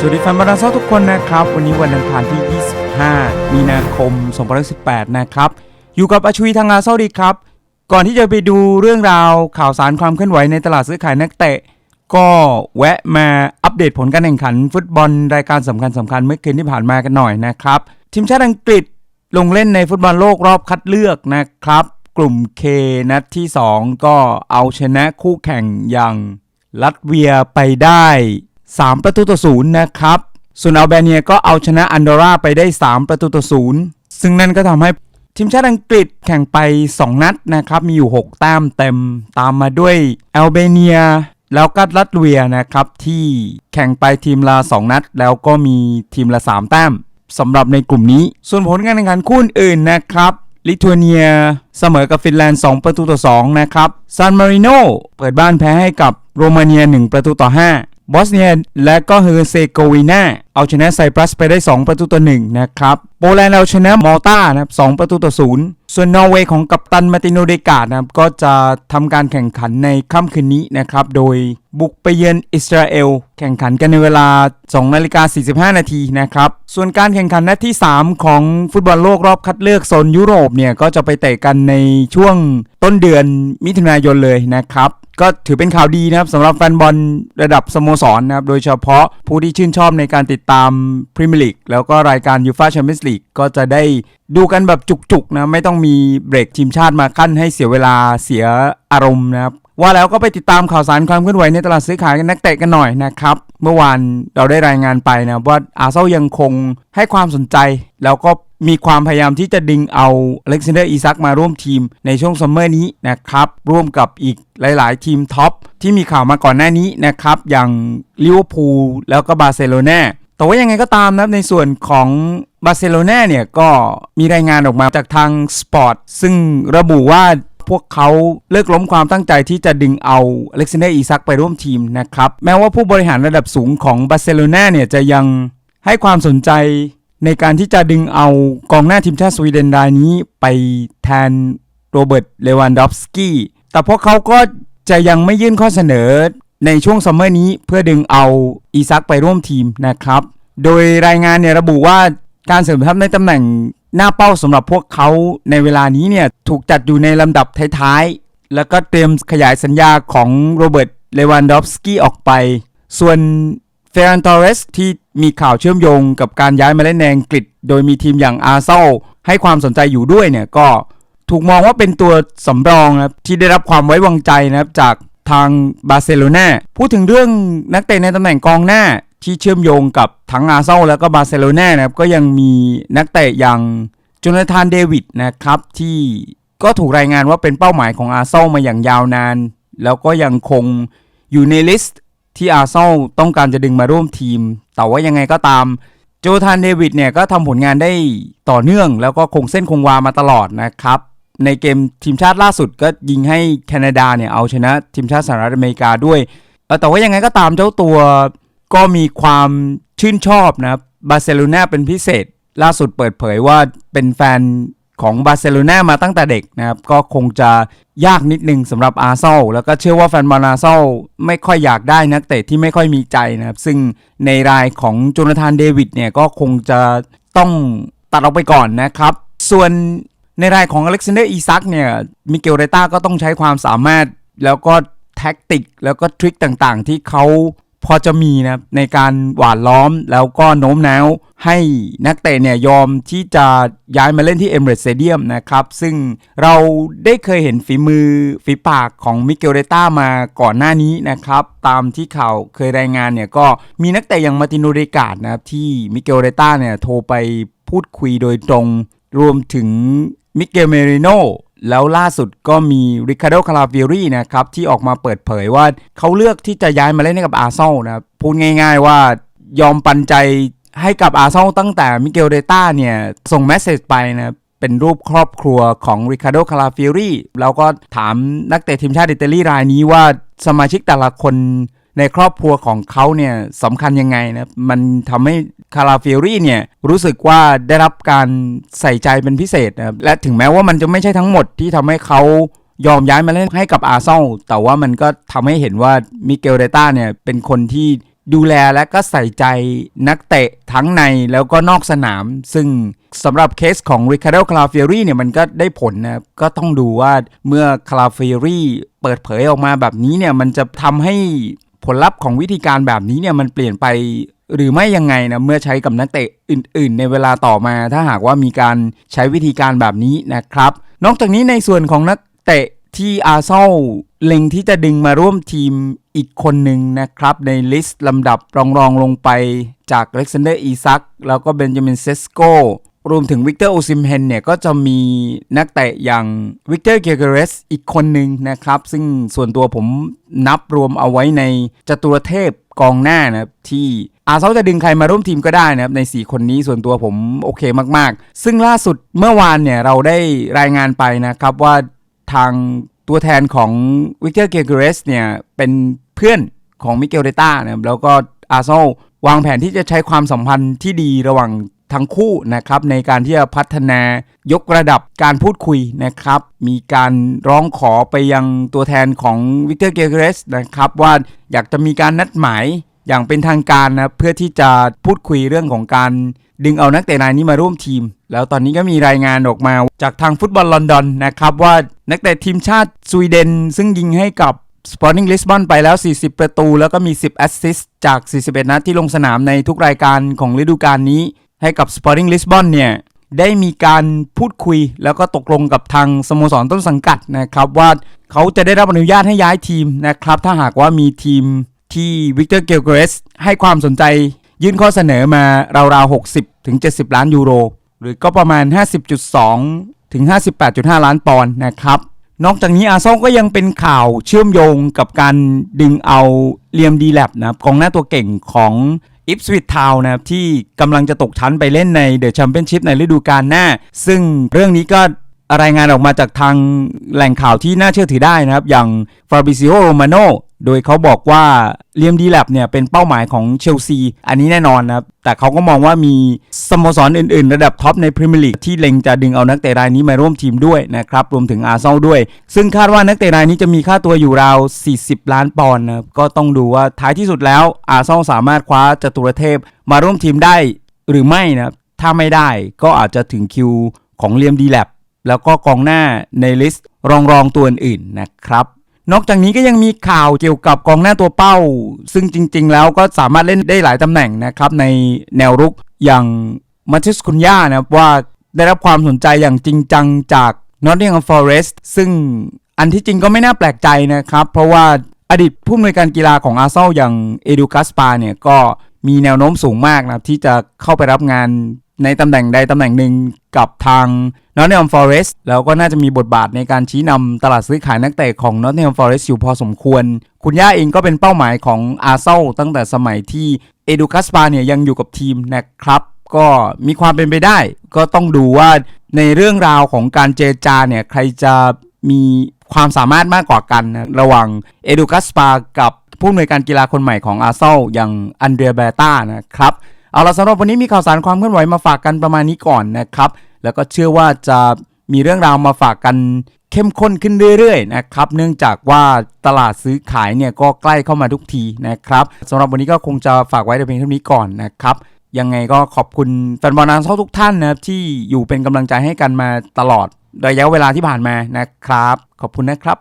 สวัสดีแฟนบอลนักเซาทุกคนนะครับ วันนี้วันอังคารที่ 25 มีนาคม 2018 นะครับ อยู่กับอาชวีทางอาเซาดีครับ ก่อนที่จะไปดูเรื่องราวข่าวสารความเคลื่อนไหวในตลาดซื้อขายนักเตะ ก็แวะมาอัปเดตผลการแข่งขัน ฟุตบอลรายการสำคัญสำคัญเมื่อคืนที่ผ่านมากันหน่อยนะครับ ทีมชาติอังกฤษลงเล่นในฟุตบอลโลกรอบคัดเลือกนะครับ กลุ่ม K นัดที่ 2 ก็เอาชนะคู่แข่งอย่างลัตเวียไปได้ 3 ประตูต่อศูนย์นะครับ ส่วนอัลเบเนียก็เอาชนะอันดอร่าไปได้ 3 ประตูต่อศูนย์ซึ่งนั่นก็ทำให้ทีมชาติอังกฤษแข่งไป 2 นัดนะครับ มีอยู่ 6 แต้มเต็ม ตามมาด้วยอัลเบเนีย แล้วก็ลัตเวียนะครับ ที่แข่งไปทีมละ 2 นัด แล้วก็มีทีมละ 3 แต้มสำหรับในกลุ่มนี้ ส่วนผลการแข่งขันคู่อื่นนะครับลิทัวเนียเสมอกับฟินแลนด์ 2 ประตูต่อ 2 นะครับซานมาริโนเปิดบ้านแพ้ให้กับโรมาเนีย 1 ประตูต่อ 5 บอสเนียและก็เฮอร์เซโกวีนาเอาชนะไซปรัสไปได้ 2 ประตูต่อ1นะครับ โปแลนด์เอาชนะมอลตานะครับ2ประตูต่อ0ส่วนนอร์เวย์ของกัปตันมาติโนเดกาดนะครับก็จะทำการแข่งขันในค่ำคืนนี้นะครับ โดยบุกไปเยือนอิสราเอล แข่งขันกันในเวลา2นาฬิกา45 นาทีนะครับ ส่วนการแข่งขันนัดที่ 3 ของฟุตบอลโลกรอบคัดเลือกโซนยุโรปเนี่ยก็จะไปเตะกันในช่วงต้นเดือนมิถุนายนเลยนะครับ ก็ถือเป็นข่าวดีนะครับสำหรับแฟนบอลระดับสโมสรนะครับ โดยเฉพาะผู้ที่ชื่นชอบในการติดตามพรีเมียร์ลีกแล้วก็รายการยูฟาแชมเปี้ยนส์ลีกก็จะได้ดูกันแบบจุกๆนะ ไม่ต้องมีเบรกทีมชาติมาขั้นให้เสียเวลาเสียอารมณ์นะครับ ว่าแล้วก็ไปติดตามข่าวสารความเคลื่อนไหวในตลาดซื้อขายกันนักเตะกันหน่อยนะครับ เมื่อวานเราได้รายงานไปนะว่าอาเซนอลยังคงให้ความสนใจแล้วก็ มีความพยายามที่จะดึงเอาอเล็กซานเดอร์อีซักมาร่วมทีมในช่วงซัมเมอร์นี้นะครับร่วมกับอีกหลาย ๆ ทีมท็อปที่มีข่าวมาก่อนหน้านี้นะครับ อย่างลิเวอร์พูลแล้วก็บาร์เซโลนาแต่ว่ายังไงก็ตามนะครับในส่วนของบาร์เซโลนาเนี่ยก็มีรายงานออกมาจากทางสปอร์ตซึ่งระบุว่าพวกเขาเลิกล้มความตั้งใจที่จะดึงเอาเล็กซานเดอร์อีซักไปร่วมทีมนะครับ แม้ว่าผู้บริหารระดับสูงของบาร์เซโลนาเนี่ยจะยังให้ความสนใจ ในการที่จะดึงเอากองหน้าทีมชาติสวีเดนรายนี้ไปแทนโรเบิร์ตเลวันดอฟสกี้ แต่พวกเขาก็จะยังไม่ยื่นข้อเสนอในช่วงซัมเมอร์นี้เพื่อดึงเอาอีซักไปร่วมทีมนะครับ โดยรายงานเนี่ยระบุว่าการเสริมทัพในตำแหน่งหน้าเป้าสำหรับพวกเขาในเวลานี้เนี่ยถูกจัดอยู่ในลำดับท้ายๆ แล้วก็เตรียมขยายสัญญาของโรเบิร์ตเลวันดอฟสกี้ออกไป ส่วน เฟรนตอเรสที่มีข่าวเชื่อมโยงกับการย้ายมาเล่นในอังกฤษ โดยมีทีมอย่างอาร์เซลให้ความสนใจอยู่ด้วยเนี่ยก็ถูกมองว่าเป็นตัวสำรองนะครับที่ได้รับความไว้วางใจนะครับจากทางบาร์เซโลนาพูดถึงเรื่องนักเตะในตำแหน่งกองหน้าที่เชื่อมโยงกับทั้งอาร์เซลแล้วก็บาร์เซโลนานะครับก็ยังมีนักเตะอย่างโจนาธานเดวิดนะครับที่ก็ถูกรายงานว่าเป็นเป้าหมายของอาร์เซลมาอย่างยาวนาน แล้วก็ยังคงอยู่ในลิสต์ ที่อาร์เซนอลต้องการจะดึงมาร่วมทีม แต่ว่ายังไงก็ตามโจธานเดวิดเนี่ยก็ทำผลงานได้ต่อเนื่อง แล้วก็คงเส้นคงวามาตลอดนะครับ ในเกมทีมชาติล่าสุดก็ยิงให้แคนาดาเนี่ยเอาชนะทีมชาติสหรัฐอเมริกาด้วยแต่ว่ายังไงก็ตามเจ้าตัวก็มีความชื่นชอบนะบาร์เซโลนาเป็นพิเศษ ล่าสุดเปิดเผยว่าเป็นแฟน ของบาร์เซโลนามาตั้งแต่เด็กนะครับก็คงจะยากนิดนึงสำหรับอาร์เซลแล้วก็เชื่อว่าแฟนบอลอาร์เซลไม่ค่อยอยากได้นักเตะที่ไม่ค่อยมีใจนะครับซึ่งในรายของโจนาธานเดวิดเนี่ยก็คงจะต้องตัดออกไปก่อนนะครับ ส่วนในรายของอเล็กซานเดอร์อีซักเนี่ยมิเกลเรต้าก็ต้องใช้ความสามารถแล้วก็แท็กติกแล้วก็ทริคต่างๆ ที่เขา พอจะมีนะครับในการหวานล้อมแล้วก็โน้มน้าวให้นักเตะเนี่ยยอมที่จะย้ายมาเล่นที่เอมเรตสเตเดียมนะครับ ซึ่งเราได้เคยเห็นฝีมือฝีปากของมิเกลเรต้ามาก่อนหน้านี้นะครับ ตามที่ข่าวเคยรายงานเนี่ยก็มีนักเตะอย่างมาติโนเดกาดนะครับที่มิเกลเรต้าเนี่ยโทรไปพูดคุยโดยตรง รวมถึงมิเกลเมริโน แล้วล่าสุดก็มีริคาร์โดคาราฟิรีนะครับ ที่ออกมาเปิดเผยว่าเขาเลือกที่จะย้ายมาเล่นให้กับอาร์เซนอลนะครับ พูดง่ายๆว่ายอมปันใจให้กับอาร์เซนอลตั้งแต่มิเกลเดต้าเนี่ย ส่งแมสเซจไปนะเป็นรูปครอบครัวของริคาร์โดคาราฟิรีแล้วก็ถามนักเตะทีมชาติอิตาลีรายนี้ว่าสมาชิกแต่ละคน ในครอบครัวของเขาเนี่ยสำคัญยังไงนะมันทำให้คาราฟิรี่เนี่ยรู้สึกว่าได้รับการใส่ใจเป็นพิเศษนะและถึงแม้ว่ามันจะไม่ใช่ทั้งหมดที่ทำให้เขายอมย้ายมาเล่นให้กับอาร์เซนอลแต่ว่ามันก็ทำให้เห็นว่ามิเกลเดต้าเนี่ยเป็นคนที่ดูแลและก็ใส่ใจนักเตะทั้งในแล้วก็นอกสนาม ซึ่งสำหรับเคสของ Ricardo c a l a f i o r i เนี่ยมันก็ได้ผลนะก็ต้องดูว่าเมื่อ c a l a f i o r i เปิดเผยออกมาแบบนี้เนี่ยมันจะทำให้ ผลลัพธ์ของวิธีการแบบนี้เนี่ยมันเปลี่ยนไปหรือไม่ยังไงนะเมื่อใช้กับนักเตะอื่น ๆ ในเวลาต่อมา ถ้าหากว่ามีการใช้วิธีการแบบนี้นะครับ นอกจากนี้ในส่วนของนักเตะที่อาร์เซอลเล็งที่จะดึงมาร่วมทีมอีกคนหนึ่งนะครับ ในลิสต์ลำดับรองรองๆลงไปจากเล็กซานเดอร์อีซักแล้วก็เบนจามินเซสโก รวมถึงวิกเตอร์โอซิมเฮนเนี่ยก็จะมีนักเตะอย่างวิกเตอร์เกเกเรสอีกคนหนึ่งนะครับ ซึ่งส่วนตัวผมนับรวมเอาไว้ในจตุรเทพกองหน้านะครับที่อาเซนอลจะดึงใครมาร่วมทีมก็ได้นะครับ ใน 4 คนนี้ส่วนตัวผมโอเคมากๆ ซึ่งล่าสุดเมื่อวานเนี่ยเราได้รายงานไปนะครับว่าทางตัวแทนของวิกเตอร์เกเกเรสเนี่ยเป็นเพื่อนของมิเกลเดต้านะครับแล้วก็อาเซนอลวางแผนที่จะใช้ความสัมพันธ์ที่ดีระหว่าง ทั้งคู่นะครับในการที่จะพัฒนายกระดับการพูดคุยนะครับ มีการร้องขอไปยังตัวแทนของวิกเตอร์เกเกรสนะครับว่าอยากจะมีการนัดหมายอย่างเป็นทางการนะเพื่อที่จะพูดคุยเรื่องของการดึงเอานักเตะรายนี้มาร่วมทีม แล้วตอนนี้ก็มีรายงานออกมาจากทางฟุตบอลลอนดอนนะครับว่านักเตะทีมชาติสวีเดน ซึ่งยิงให้กับ Sporting Lisbon ไปแล้ว 40 ประตู แล้วก็มี 10 แอสซิสต์จาก 41 นัดที่ลงสนามในทุกรายการของฤดูกาลนี้ ให้กับ Sporting Lisbon เนี่ยได้มีการพูดคุยแล้วก็ตกลงกับทางสโมสรต้นสังกัดนะครับว่าเขาจะได้รับอนุญาตให้ย้ายทีมนะครับถ้าหากว่ามีทีมที่วิกเตอร์เกลเกรสให้ความสนใจยื่นข้อเสนอมาราวๆ 60 ถึง 70 ล้านยูโร หรือก็ประมาณ 50.2 ถึง 58.5 ล้านปอนด์นะครับ นอกจากนี้อาซอลก็ยังเป็นข่าวเชื่อมโยงกับการดึงเอาเลียมดีแลบนะกองหน้าตัวเก่งของ อิฟสวิตทาวนะครับที่กำลังจะตกชั้นไปเล่นในเดอะแชมเปี้ยนชิพในฤดูกาลหน้า ซึ่งเรื่องนี้ก็ รายงานออกมาจากทางแหล่งข่าวที่น่าเชื่อถือได้นะครับ อย่างฟาบิซิโอโรมาโนโดยเขาบอกว่าเลียมดีแลบเนี่ยเป็นเป้าหมายของเชลซี อันนี้แน่นอนนะครับ แต่เขาก็มองว่ามีสโมสรอื่นๆ ระดับท็อปในพรีเมียร์ลีกที่เล็งจะดึงเอานักเตะรายนี้มาร่วมทีมด้วยนะครับ รวมถึงอาร์เซนอลด้วย ซึ่งคาดว่านักเตะรายนี้จะมีค่าตัวอยู่ราว 40 ล้านปอนด์นะก็ต้องดูว่าท้ายที่สุดแล้วอาร์เซนอลสามารถคว้าจตุรเทพมาร่วมทีมได้หรือไม่นะถ้าไม่ได้ก็อาจจะถึงคิวของเลียมดีแลบ แล้วก็กองหน้าในลิสต์รองรองตัวอื่นๆนะครับ นอกจากนี้ก็ยังมีข่าวเกี่ยวกับกองหน้าตัวเป้า ซึ่งจริง ๆ แล้วก็สามารถเล่นได้หลายตำแหน่งนะครับในแนวรุกอย่างมาติสคุนย่านะครับว่าได้รับความสนใจอย่างจริงจังจาก Nottingham Forest ซึ่งอันที่จริงก็ไม่น่าแปลกใจนะครับ เพราะว่าอดีตผู้อำนวยการกีฬาของอาร์เซนอลอย่างเอดูกัสปาเนี่ยก็มีแนวโน้มสูงมากนะครับที่จะเข้าไปรับงาน ในตำแหน่งใดตำแหน่งหนึ่งกับทาง Nottingham Forest แล้วก็น่าจะมีบทบาทในการชี้นำตลาดซื้อขายนักเตะของ Nottingham Forest อยู่พอสมควร คุณย่าเองก็เป็นเป้าหมายของอาเซลตั้งแต่สมัยที่เอดูคัสปาเนี่ยยังอยู่กับทีมนะครับ ก็มีความเป็นไปได้ ก็ต้องดูว่าในเรื่องราวของการเจรจาเนี่ยใครจะมีความสามารถมากกว่ากันนะระหว่างเอดูคัสปากับผู้อำนวยการกีฬาคนใหม่ของอาเซลอย่างอันเดรียเบต้านะครับ เอาละสำหรับวันนี้มีข่าวสารความเคลื่อนไหวมาฝากกันประมาณนี้ก่อนนะครับ แล้วก็เชื่อว่าจะมีเรื่องราวมาฝากกันเข้มข้นขึ้นเรื่อยๆนะครับ เนื่องจากว่าตลาดซื้อขายเนี่ยก็ใกล้เข้ามาทุกทีนะครับสำหรับวันนี้ก็คงจะฝากไว้แต่เพียงเท่านี้ก่อนนะครับยังไงก็ขอบคุณแฟนบอลนางเซาทุกท่านนะครับที่อยู่เป็นกำลังใจให้กันมาตลอดระยะเวลาที่ผ่านมานะครับ ขอบคุณนะครับ